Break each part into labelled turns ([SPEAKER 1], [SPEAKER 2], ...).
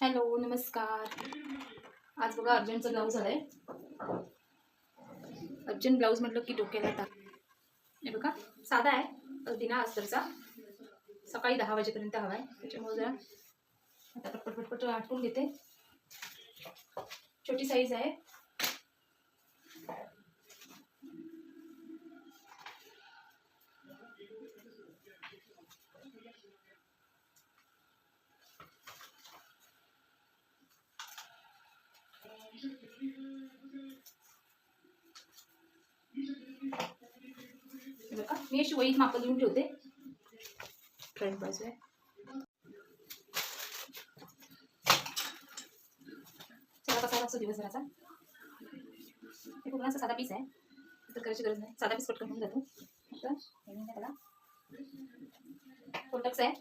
[SPEAKER 1] Hello नमस्कार. आज बघा अर्जंटचं ब्लाऊज आलं आहे अर्जंट ब्लाऊज म्हटलं की डोक्याला आता हे बघा साधा आहे दिना अस्तरचा. सकाळी दहा वाजेपर्यंत हवा आहे त्याच्यामुळे जरा आता पटपट पटपट आटकून घेते. छोटी साईज आहे. हे बघा मी अशी वहीत मापं लिहून ठेवते. फ्रंट बाजू आहे चला कसा लागतो दिवसभराचा हे पूर्ण असा साधा पीस आहे. तर करायची गरज नाही. साधा पीस पटकन होऊन जातो. हे घ्या त्याला. कोटक्स आहे?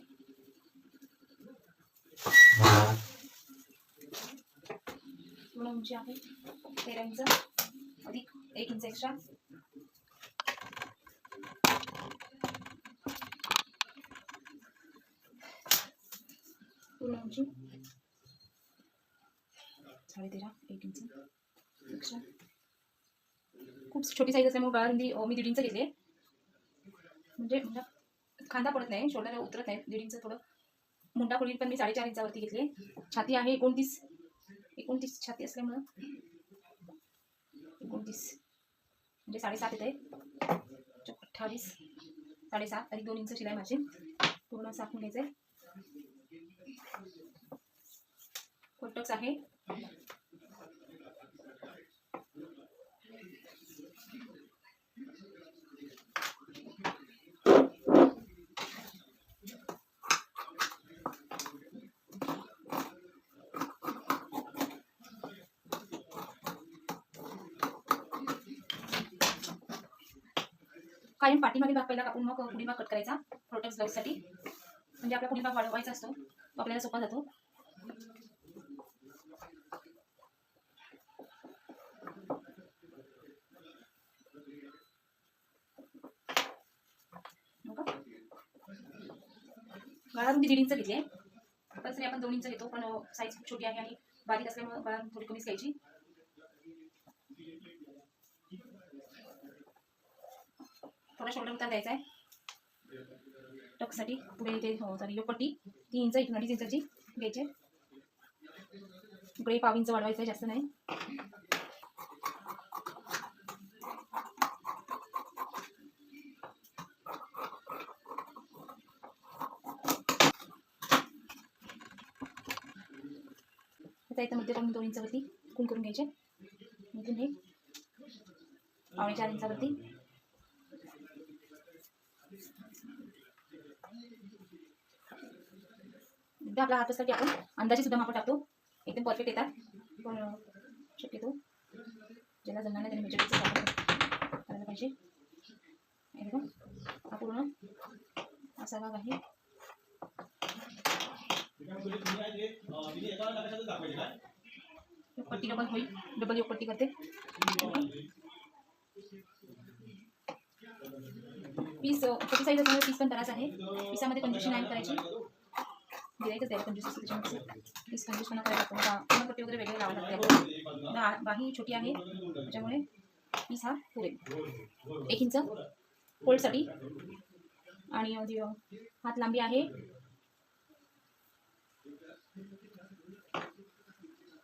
[SPEAKER 1] उंची आहे. तेरा इंच अधिक एक इंच एक्स्ट्रा पूर्ण उंची साडे तेरा एक इंच. एक्स्ट्रा खूप छोटी साईज असल्यामुळे बाळारुंदी अं, मी दीड इंच घेतली म्हणजे म्हणजे खांदा पडत नाही शोल्डर उतरत नाही दीड इंच थोडं. मुंडा खोली पण मी साडेचार इंचावरती घेतली छाती आहे एकोणतीस. एकोणतीस छाती असल्यामुळं. एकोणतीस. म्हणजे साडेसात येत आहे अठ्ठावीस. साडेसात. आणि दोन इंच शिलाई माझी. पूर्ण साखून घ्यायचं आहे कोटक्स आहे. कायम पाठीमागे भाग पहिला कापून मग पुढील भाग कट करायचा. प्रोटेक्ट ब्लाऊजसाठी म्हणजे आपला पुढील भाग वाढवायचा असतो. आपल्याला सोपा जातो. हो का? गळारुंदी दीड इंच घेतली आहे. कंपल्सरी आपण दोन इंच घेतो पण साईज खूप छोटी आहे आणि बारीक असल्यामुळे गळा थोडी कमीच घ्यायची. थोडा शोल्डर उतार द्यायचा आहे. टकसाठी पुढे इथे हो सॉरी योगपट्टी तीन इंच इथून अडीच इंचाची घ्यायची इकडे पाव इंच वाढवायचं आहे जास्त नाही. आता इथं मध्ये पण दोन इंचावरती कुण करून घ्यायचे. इथून हे पावणे चार इंचावरती. एकदा आपला हात असला की आपण अंदाजे सुद्धा माप टाकतो. एकदम परफेक्ट येतात. पण शक्यतो ज्याला जमणार नाही त्याने मेजरमेंटचा करायला पाहिजे. हा पूर्ण असा भाग आहे. पट्टी डबल होईल. डबल योग पट्टी करते. पीस छोटी साईज असल्यामुळे पीस पण करायचं आहे. पिसामध्ये कंजूशी नाही करायची. गिरायचं करायला लागतो वगैरे वेगळे लावायला लागते बाही छोटी आहे त्याच्यामुळे वीस हा पुरेल. एक इंच फोल्डसाठी आणि हात लांबी आहे.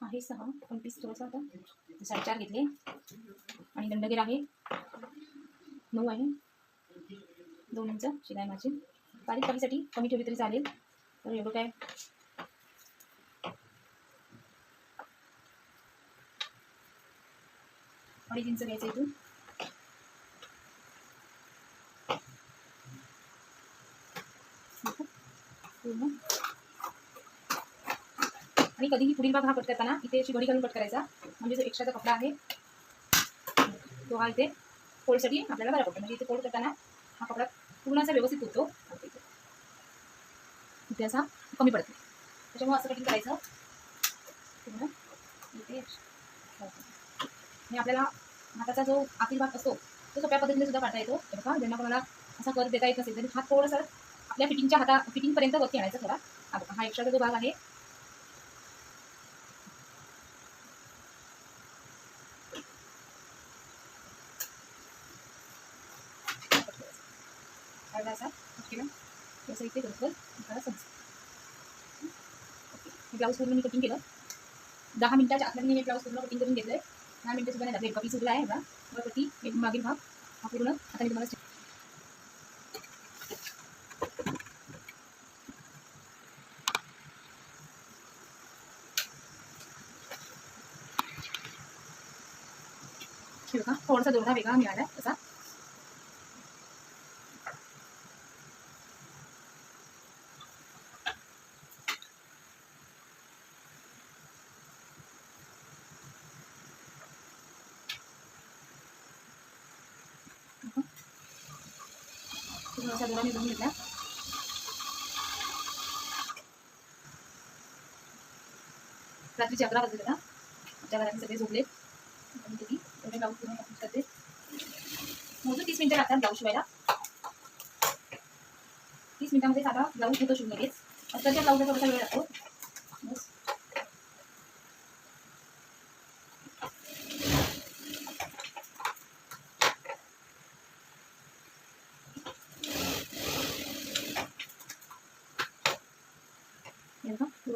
[SPEAKER 1] आहे सहा पण थोडंसं आता. साडेचार घेतले. आणि दंडगीर आहे. नऊ आहे. दोन इंच शिलाई माझी बारीक काढीसाठी कमी ठेवली तरी चालेल. तर एवढं काय अडीच इंच घ्यायचं इथून आणि कधीही पुढील भाग हा कट करताना इथे अशी घडी घालून कट करायचा. म्हणजे जो एक्स्ट्राचा कपडा आहे तो हा इथे फोडसाठी आपल्याला बरा पडतो. म्हणजे इथे फोड करताना हा कपडा पूर्ण असा व्यवस्थित होतो. इतिहास हा कमी पडत त्याच्यामुळे असं कटिंग करायचं. पूर्ण आणि आपल्याला हाताचा जो आतील भाग असतो तो सोप्या पद्धतीने सुद्धा काढता येतो. बघा ज्यांना कोणाला असा कर देता येत नसेल तरी हात थोडासा आपल्या फिटिंगच्या हाता फिटिंगपर्यंत वरती आणायचा थोडा. बघा हा एक्स्ट्रा जो भाग आहे अर्धा असा. असं इथे बरोबर तुम्हाला समजेल ओके. हे ब्लाऊज पूर्ण मी कटिंग केलं. दहा मिनिटाच्या आतमध्ये मी ब्लाऊज पूर्ण कटिंग करून घेतलं आहे दहा मिनटं सुद्धा नाही कपी सुरला आहे बघा. वर कटी एक मागील भाग हा पूर्ण. आता मी तुम्हाला थोडासा दोरडा वेगळा मिळाला तसा. थोडासा दोरा मी बनवून घेतला रात्रीचे अकरा वाजले का आमच्या घरात सगळे झोपले एवढे ब्लाऊज पूर्ण करते मोजून तीस मिनिटं लागतात ब्लाऊज शिवायला तीस मिनिटामध्ये साधा ब्लाऊज होतो शिवून लगेच अस्तरच्या ब्लाऊजला थोडासा वेळ लागतो.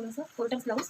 [SPEAKER 1] बस. हे बघा थोडंसं कोर्टन ब्लाऊज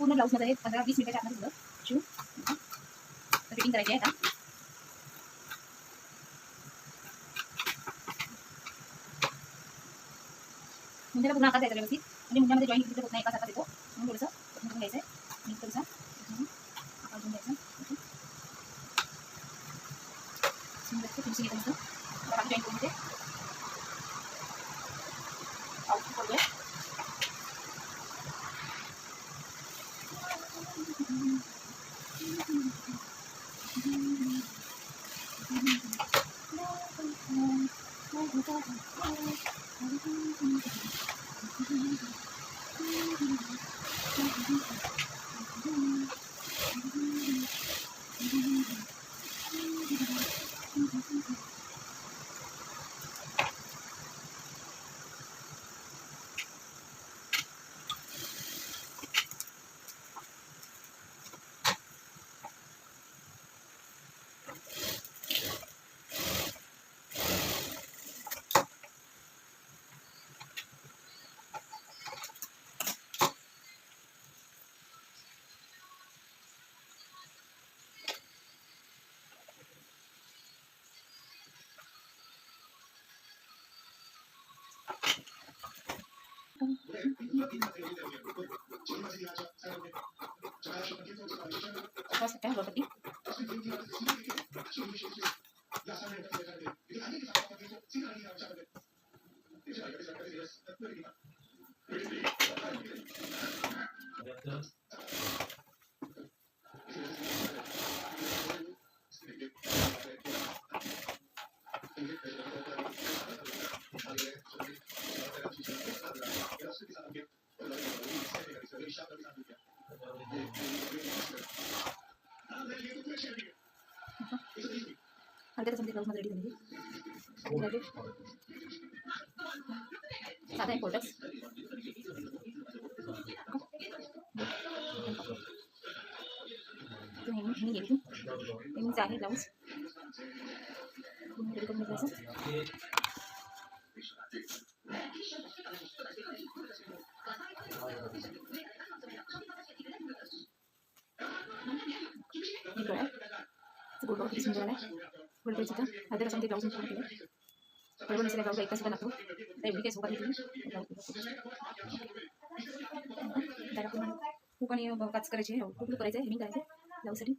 [SPEAKER 1] पूर्ण ब्लाऊजमध्ये पंधरा वीस मिनिटाच्या आतमध्ये सगळं शिवून फिटिंग करायची आहे आता. मुंड्याला पूर्ण आकार द्यायचा व्यवस्थित. म्हणजे मुंजामध्ये जॉईन तिथे होत नाही एका सारखा देतो. म्हणून थोडंसं घेऊन घ्यायचं आहे आणि थोडंसं आकार घेऊन घ्यायचं. ओके. सुंदर फिनिशिंग येतं मस्त. बाकी जॉईन करून घेते Thank you. বসাতে হবে ওটা वरती आणि ब्लाऊज माझा रेडी झाली. साधा आहे कोटक्स आहे ब्लाऊज रेडी करून घ्यायचं किती सुंदर आहे गोलगोलचं तर आता कसं ते ब्लाऊज पूर्ण केलं बरोबर नसेल ब्लाऊज एका सुद्धा लागतो तर एवढी काही सोबत घेतली त्याला पूर्ण खूप आणि काच करायची खूप करायचं हेमिंग करायचं ब्लाऊजसाठी